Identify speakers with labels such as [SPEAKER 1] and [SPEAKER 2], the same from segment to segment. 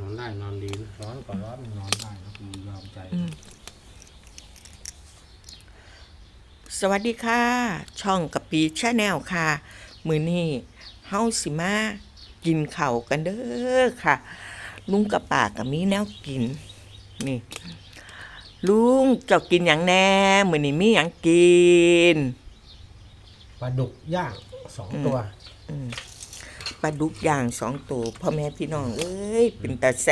[SPEAKER 1] นอนได้นอนดีนะร้อนก็ร้อนนอนได้นะคือยอมใจ
[SPEAKER 2] สวัสดีค่ะ ช่องกะปีชาแนลค่ะ มือนี้เฮาสิมากินข้าวกันเด้อค่ะ ลุงกับป่ากับมีแนวกิน นี่ ลุงเจ้ากินอย่างแน่ มือนี้มีอย่างกิน
[SPEAKER 1] ปลาดุกย่างสองตัว
[SPEAKER 2] ปลาดุกย่างสองตัวพ่อแม่พี่น้องเอ้ยเป็นตาแซ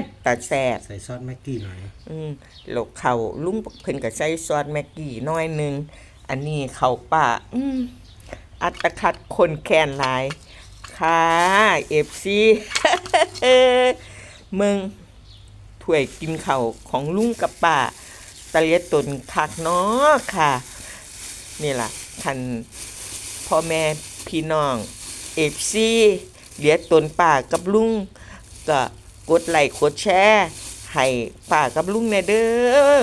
[SPEAKER 2] บตาแซบ
[SPEAKER 1] ใส่ซอสแม็กกี้หน่อย
[SPEAKER 2] อืมโลกเขาลุงเพิ่นก็ใส่ซอสแม็กกี้น้อยหนึง อันนี้เขาป่าอืมอัตคัดคนแค้นหลาย ค่ะเอฟซีมึงถ้วยกินข้าวของลุงกับป้าตะเลียตนคักเนาะค่ะ นี่ล่ะท่านพ่อแม่พี่น้อง เอฟซีเหลียตนป้ากับลุงก็กดไลค์กดแชร์ให้ป้ากับลุงแน่เด้อ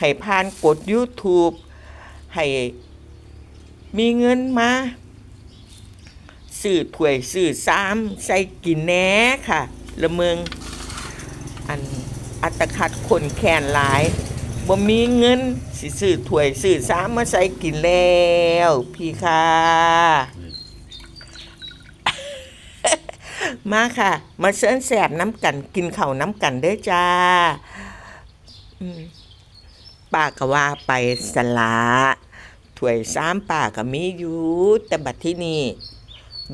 [SPEAKER 2] ให้ผ่านกด YouTube ให้มีเงินมาซื้อถวยซื้อซ้ำใส่กินแหน่ค่ะ ละเมืองอันอัตคัดคนแค้นหลายบ่มีเงินสิซื้อถวยซื้อซ้ำมาใส่กินแล้ว พี่ค่ะ มาค่ะ มาเสิร์นแสบน้ำกันกินเข้าน้ำกันเด้อจ้าป้าก็ว่าไปสละถ้วยซ้ำป้าก็มีอยู่แต่บัดที่นี่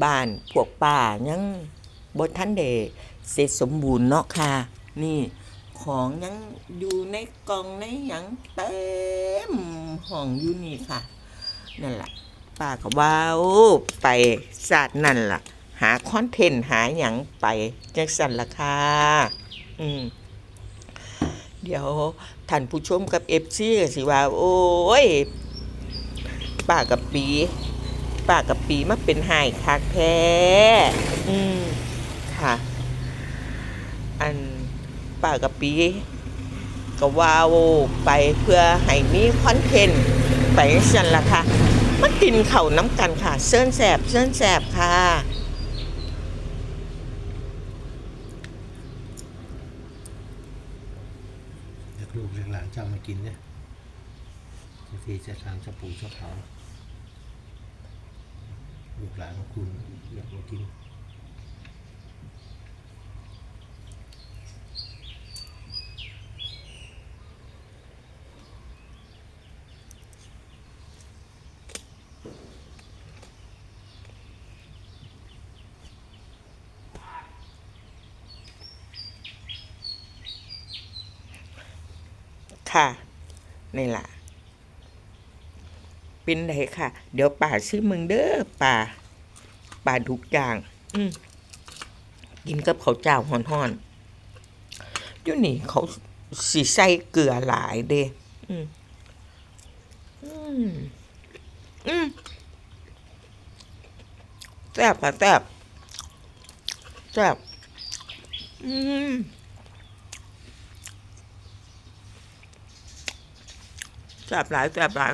[SPEAKER 2] บ้านพวกป้ายังบทันเดเสร็จสมบูรณ์เนาะค่ะ นี่ของยังอยู่ในกล่องในหยังเต็มห้องอยู่นี่ค่ะ นั่นแหละป้าก็ว่าโอ้ไปศาสตร์นั่นล่ะ คอนเทนต์หาหยังไปจังสันละค่ะอืมเดี๋ยวท่านผู้ชมกับเอฟซีก็สิว่า โอ้ยป้ากับปีป้ากับปีมาเป็นหายคักแท้อืมค่ะ อันป้ากับปีก็ว่าโอ้ไปเพื่อให้มีคอนเทนต์ไปจังสันละค่ะมากินเข่าน้ำกันค่ะเส้นแสบเส้นแสบค่ะ
[SPEAKER 1] เด็กลูกเด็กหลานจะมากินเนี่ยบางทีจะทางจะปูจะเขาลูกหลานของคุณอยากมากิน
[SPEAKER 2] ค่ะ นี่ล่ะ เป็นไรค่ะ เดี๋ยวป่าซื้อมึงเด้อป่า ป่าทุกอย่าง อืมกินกับข้าวเจ้าห่อนๆอยู่นี่เขาสีใส่เกลือหลายเด้อืมอืมอืมแซ่บค่ะแซ่บแซ่บอืม แซ่บหลายแซ่บหลาย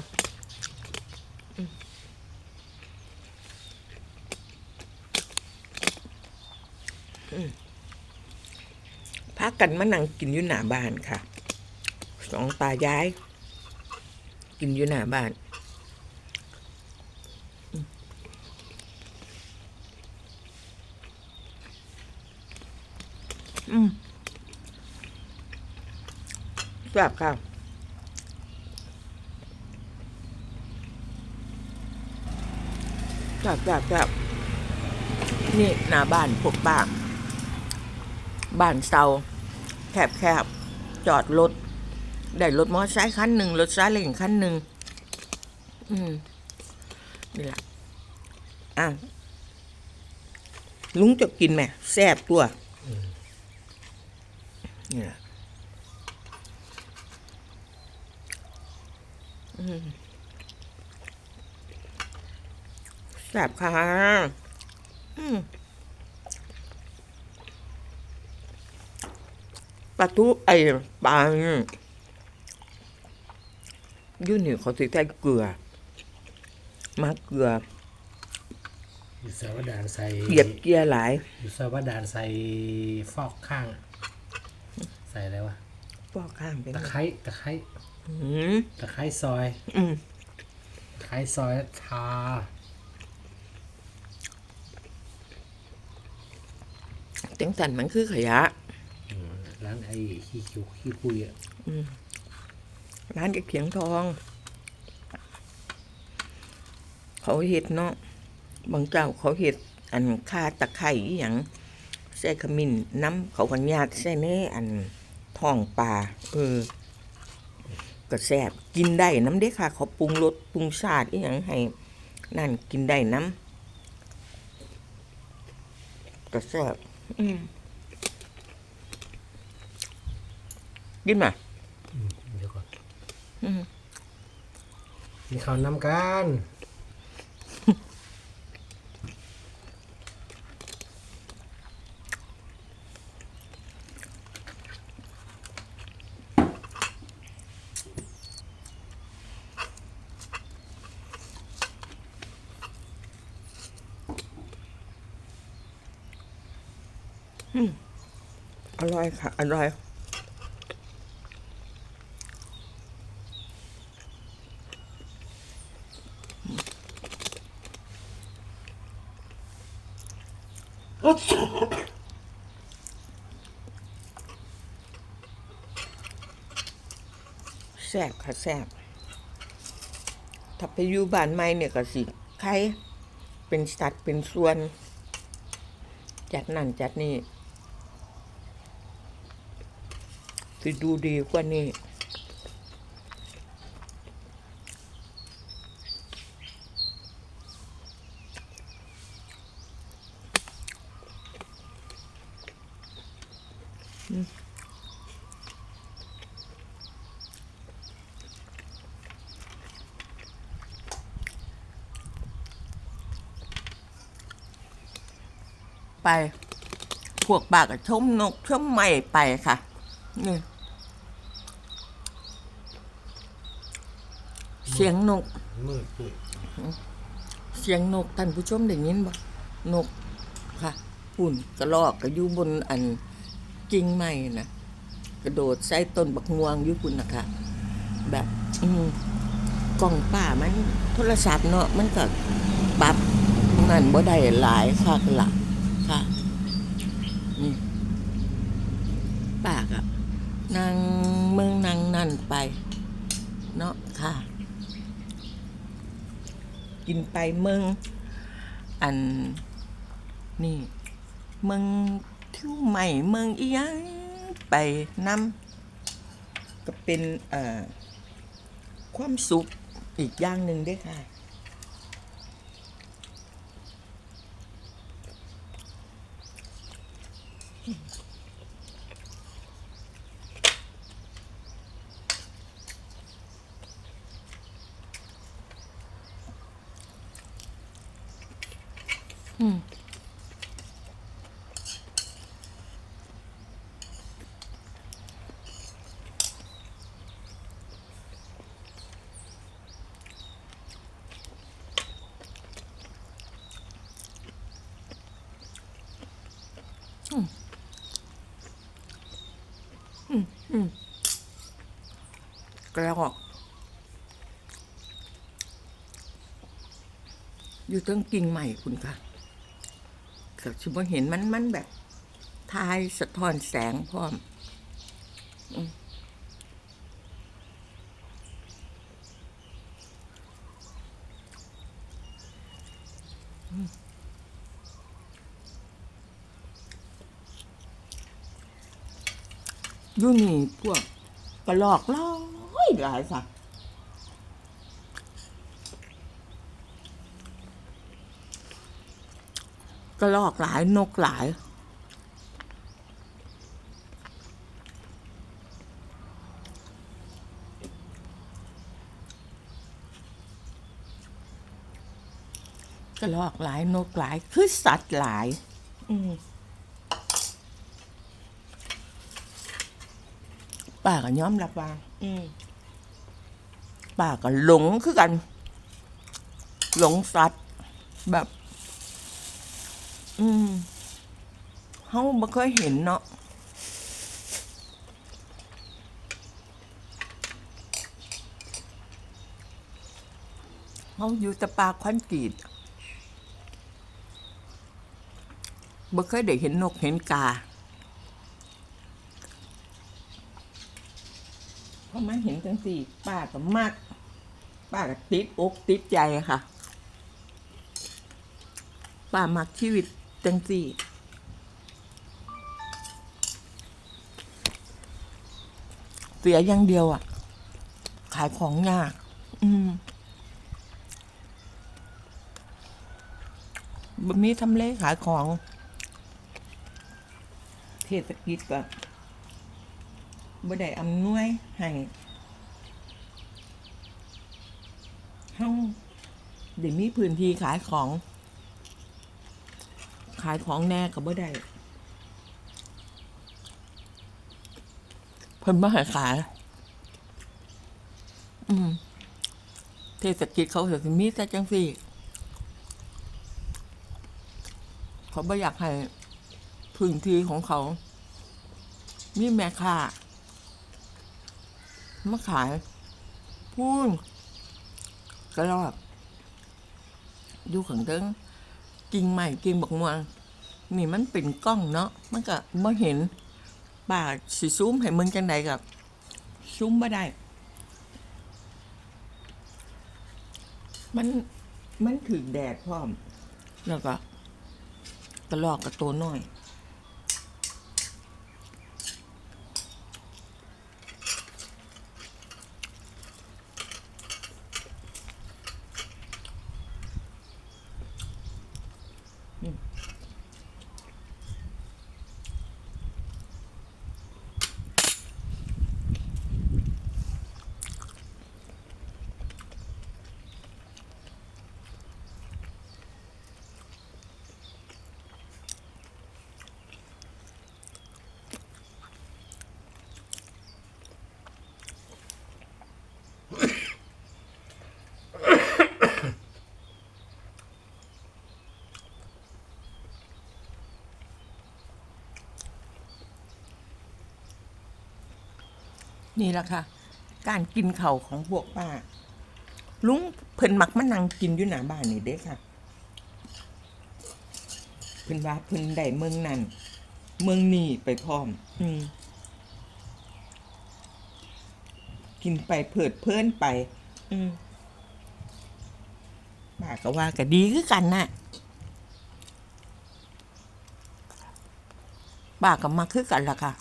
[SPEAKER 2] พากันมานั่งกินอยู่หน้าบ้านค่ะ สองตายาย กินอยู่หน้าบ้านอืมอืมแซ่บค่ะ จับจับจับนี่หน้าบ้านพวกบ้าบ้านเซาแคบแคบจอดรถได้รถมอเตอร์ไซค์คันหนึ่งรถซาเล้งคันหนึ่งอืมนี่แหละอะลุงจะกินไหมแซ่บตัวนี่แหละอืม แซ่บค่ะอืมปลาทูไอ้ปลาเนี่ยอยูนี่เขาสิใส่เกลือมาเกลือ
[SPEAKER 1] อยู่สาวดานใส่
[SPEAKER 2] เหยียบเกียร์หลาย
[SPEAKER 1] อยู่สาวดานใส่ฟอกข้างอะใส่อะไรวะ
[SPEAKER 2] ปอกข้างเป็น
[SPEAKER 1] ตะไคร้ตะไคร้
[SPEAKER 2] อืม
[SPEAKER 1] ตะไคร้ซอย
[SPEAKER 2] อืม
[SPEAKER 1] ตะไคร้ซอยทา
[SPEAKER 2] จังสันมันคือขยะ
[SPEAKER 1] ร้านไอ้ขี้คิวขี้คุยอะ
[SPEAKER 2] ร้านกระเขียงทอง เขาเห็ดเนาะบางเจ้าเขาเห็ดอันคาตะไคร้อย่างใส่ขมิ้นน้ำเขากันญาติใส่ในอันท้องปลาเออก็แซ่บกินได้น้ำเด้ค่ะเขาปรุงรสปรุงชาติอย่างให้ นั่นกินได้น้ำก็แซ่บ อืมกินมา
[SPEAKER 1] เดี๋ยวก่อน
[SPEAKER 2] อืม
[SPEAKER 1] มีข้าวน้ำกัน
[SPEAKER 2] ร่อยค่ะ อร่อยแซ่บค่ะแซ่บถ้าไปอยู่บ้านใหม่เนี่ยก็สิใครเป็นสัตว์เป็นส่วน จัดนั่นจัดนี่ คือดูดีกว่านี่อืมไป พวกปากชมนกชมไม่ไปค่ะ นี่ เสียงนก
[SPEAKER 1] มืดปุย
[SPEAKER 2] เสียงนกท่านผู้ชมได้ยินบ่นกค่ะปุ่นกระลอกก็อยู่บนอันกิ่งไม้นะกระโดดใส่ต้นบักงวงอยู่ปุ่นนะคะแบบอืมกล้องป้ามันโทรศัพท์เนาะมันก็ปรับนั่นบ่ได้หลายคักละค่ะนี่ป้าก็นั่งเมืองนั่งนั่นไป เนาะค่ะ กินไปเมืองอันนี่เมืองที่วใหม่เมืองอีหยังไปนำก็เป็นความสุขอีกอย่างหนึ่งด้วยค่ะ อืมกระรอกอยู่ตั้งกิ่งใหม่คุณค่ะ ก็ชิบเห็นมันมันแบบทายสะท้อนแสงพร้อมอยู่นี่พวกกระลอกร้อยหลายสัก กระลอกหลายนกหลาย กระลอกหลายนกหลาย คือสัตว์หลาย อืมป้าก็ยอมรับว่าอืมป้าก็หลงคือกัน หลงสัตว์แบบ อืมเฮาบ่เคยเห็นเนาะเฮาอยู่แต่ปาควันกรีดบ่เคยได้เห็นนกเห็นกาพอมาเห็นจังสี่ป้าก็มาก ป้าก็ติดอกติดใจค่ะ ป้ามักชีวิต จังสี่เสียอย่างเดียวอะ ขายของยากอืมบมีทำเลขายของ เทศกิจก็บ่ได้อำนวยให้เฮาได้มีพื้นที่ขายของายของแน่ก็บ่ได้เพิ่นบ่ให้ขาย อืมเทศกิจเขาเสิมีแต่จังซี่เขาไม่อยากให้พื้นที่ของเขา มีแม่ค้ามาขายพูนก็รอบอยู่ขังเทิง กิ่งใหม่กิ่งบักม่วงนี่มันเป็นกล้องเนาะมันก็ไม่เห็นป่าสิซูมให้มึงจังใดกับซูมไม่ได้ มันมันถึงแดดพร้อม แล้วก็กระลอกกับตัวน้อย นี่แหละค่ะ การกินเข่าวของพวกป้า ลุงเพิ่นมักมานั่งกินอยู่หน้าบ้านนี่เด้ค่ะ เพิ่นว่าเพิ่นได้เมืองนั่นเมืองนี่ไปพร้อม อืมกินไปเพิดเพลินไป อืมป้าก็ว่าก็ดีคือกันน่ะป้าก็มาคือกันล่ะค่ะ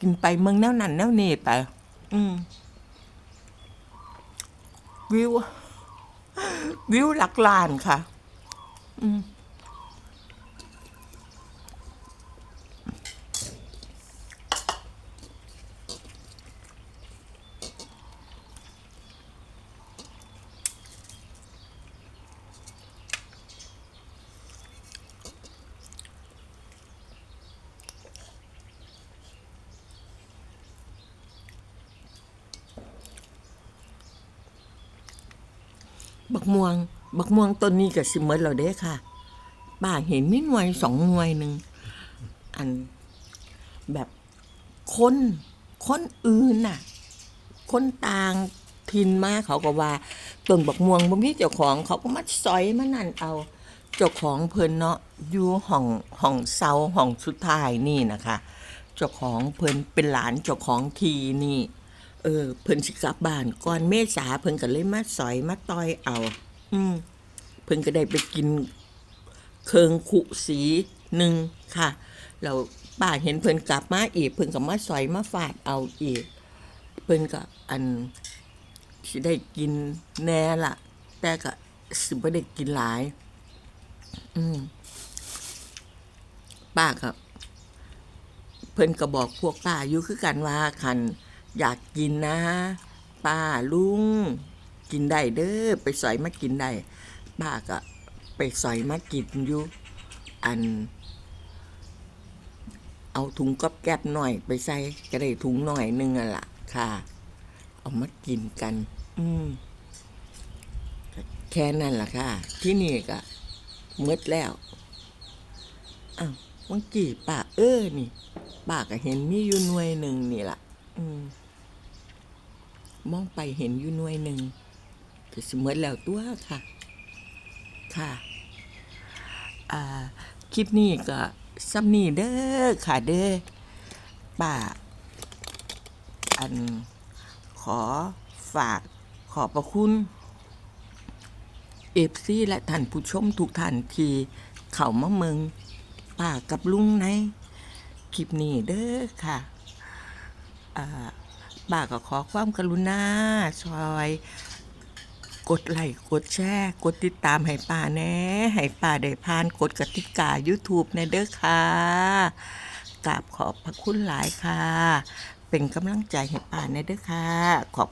[SPEAKER 2] กินไปเมืองแนวนั้นแนวนี่ไป อืม วิว วิวหลักล้านค่ะ อืม บักม่วง บักม่วงต้นนี้ก็สิเมดเราเด้ค่ะป้าเห็นมีหน่วยสองหน่วยหนึ่งอันแบบคนคนอื่นน่ะ คนต่างถิ่นมาเขาก็ว่าต้นบักม่วงบ่มีเจ้าของเขาก็มาสอยมานั่นเอา เจ้าของเพิ่นเนาะอยู่ห้องห้องเซาห้องสุดท้ายนี่นะคะ เจ้าของเพิ่นเป็นหลานเจ้าของทีนี่ เออ เพิ่นสิกลับบ้านก่อนเมษาเพิ่นก็เลยมาสอยมาต่อยเอา อืมเพิ่นก็ได้ไปกินเคิงขุสีหนึ่งค่ะเราป้าเห็นเพิ่นกลับมาอีก เพิ่นก็มาสอยมาฟาดเอาอีก เพิ่นก็อันสิได้กินแน่ละแต่ก็สิบ่ได้กินหลาย อืมป้าก็เพิ่นก็บอกพวกป้าอยู่คือกันว่าคัน อยากกินนะป้าลุง กินได้เด้อไปสอยมากินได้ป้าก็ไปสอยมากินอยู่อัน เอาถุงก๊อบแก๊บหน่อย ไปใส่ก็ได้ถุงหน่อยหนึงอะล่ะค่ะ เอามากินกัน อืมแค่นั้นล่ะค่ะ ที่นี่ก็หมดแล้วอ้าวเมื่อกี้ป้าเออนี่ป้าก็เห็นมีอยู่หน่วยหนึ่งนี่ล่ะ อืม มองไปเห็นอยู่หน่วยหนึ่งก็สิหมดแล้วตัวค่ะ ค่ะคลิปนี้ก็ซ้ำนี่เด้อค่ะเด้อป้าอันขอฝากขอบพระคุณเอฟซีและท่านผู้ชมทุกท่านที่เข้ามาเมืองป้ากับลุงในคลิปนี้เด้อค่ะ อ่าก็ขอความกรุณาชอย กดไลค์กดแชร์กดติดตามให้ป่าแน่ให้ป่าได้ผ่านกดกติกา YouTube ในเด้อค่ะกราบขอบพระคุณหลายค่ะ เป็นกำลังใจให้ป่าในเด้อค่ะขอบ